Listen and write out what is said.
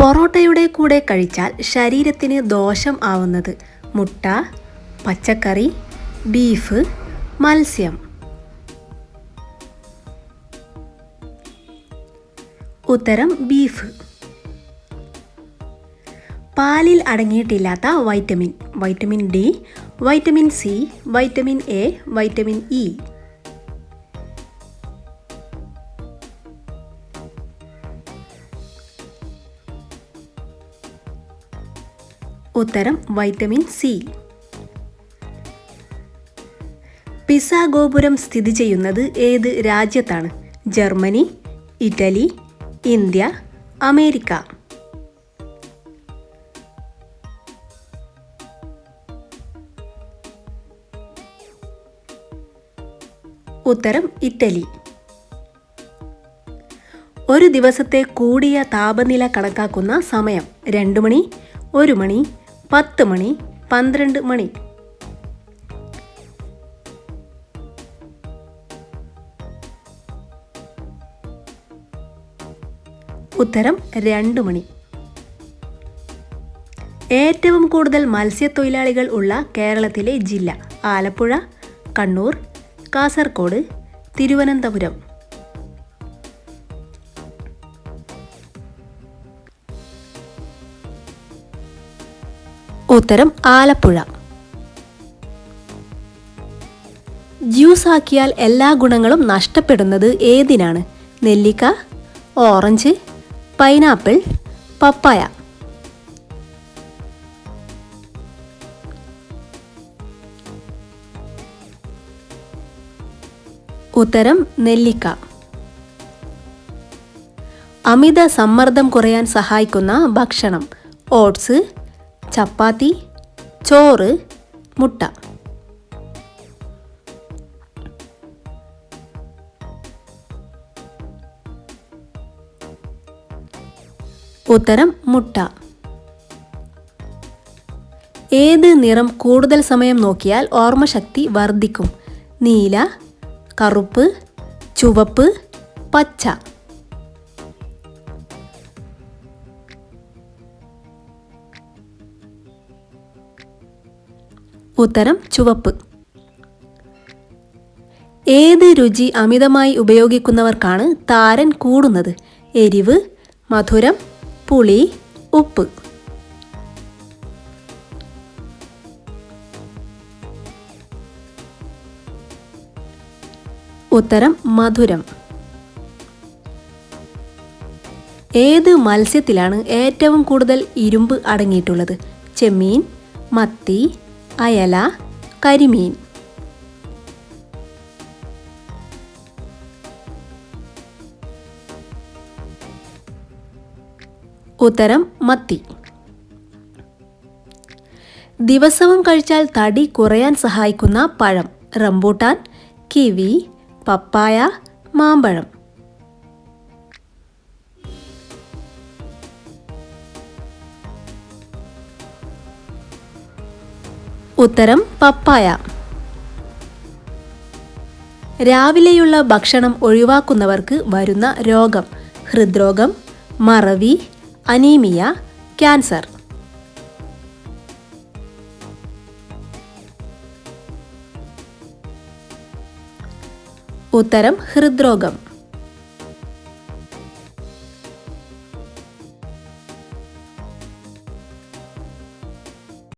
പൊറോട്ടയുടെ കൂടെ കഴിച്ചാൽ ശരീരത്തിന് ദോഷം ആവുന്നത്. മുട്ട പച്ചക്കറി ബീഫ് മത്സ്യം. ഉത്തരം ബീഫ്. പാലിൽ അടങ്ങിയിട്ടില്ലാത്ത vitamin. Vitamin D vitamin C vitamin A vitamin E. ഉത്തരം വൈറ്റമിൻ സി. പിസ ഗോപുരം സ്ഥിതി ചെയ്യുന്നത് ഏത് രാജ്യത്താണ്? Germany Italy India America. ഉത്തരം ഇറ്റലി. ഒരു ദിവസത്തെ കൂടിയ താപനില കണക്കാക്കുന്ന സമയം രണ്ട് മണി ഒരു മണി പത്ത് മണി പന്ത്രണ്ട് മണി. ഉത്തരം രണ്ട് മണി. ഏറ്റവും കൂടുതൽ മത്സ്യത്തൊഴിലാളികൾ ഉള്ള കേരളത്തിലെ ജില്ല ആലപ്പുഴ കണ്ണൂർ കാസർഗോഡ് തിരുവനന്തപുരം. ഉത്തരം ആലപ്പുഴ. ജ്യൂസ് ആക്കിയാൽ എല്ലാ ഗുണങ്ങളും നഷ്ടപ്പെടുന്നത് ഏതിനാണ്? നെല്ലിക്ക ഓറഞ്ച് പൈനാപ്പിൾ പപ്പായ. ഉത്തരം നെല്ലിക്ക. അമിത സമ്മർദ്ദം കുറയാൻ സഹായിക്കുന്ന ഭക്ഷണം ഓട്സ് ചപ്പാത്തി ചോറ് മുട്ട. ഉത്തരം മുട്ട. ഏത് നിറം കൂടുതൽ സമയം നോക്കിയാൽ ഓർമ്മശക്തി വർദ്ധിക്കും? നീല കറുപ്പ് ചുവപ്പ് പച്ച. ഉത്തരം ചുവപ്പ്. ഏത് രുചി അമിതമായി ഉപയോഗിക്കുന്നവർക്കാണ് താരൻ കൂടുന്നത്? എരിവ് മധുരം പുളി ഉപ്പ്. ഉത്തരം മധുരം. ഏത് മത്സ്യത്തിലാണ് ഏറ്റവും കൂടുതൽ ഇരുമ്പ് അടങ്ങിയിട്ടുള്ളത്? ചെമ്മീൻ മത്തി അയല കരിമീൻ. ഉത്തരം മത്തി. ദിവസവും കഴിച്ചാൽ തടി കുറയാൻ സഹായിക്കുന്ന പഴം റംബൂട്ടാൻ കിവി പപ്പായ മാമ്പഴം. ഉത്തരം പപ്പായ. രാവിലെയുള്ള ഭക്ഷണം ഒഴിവാക്കുന്നവർക്ക് വരുന്ന രോഗം ഹൃദ്രോഗം മറവി അനീമിയ ക്യാൻസർ. ഉത്തരം ഹൃദ്രോഗം.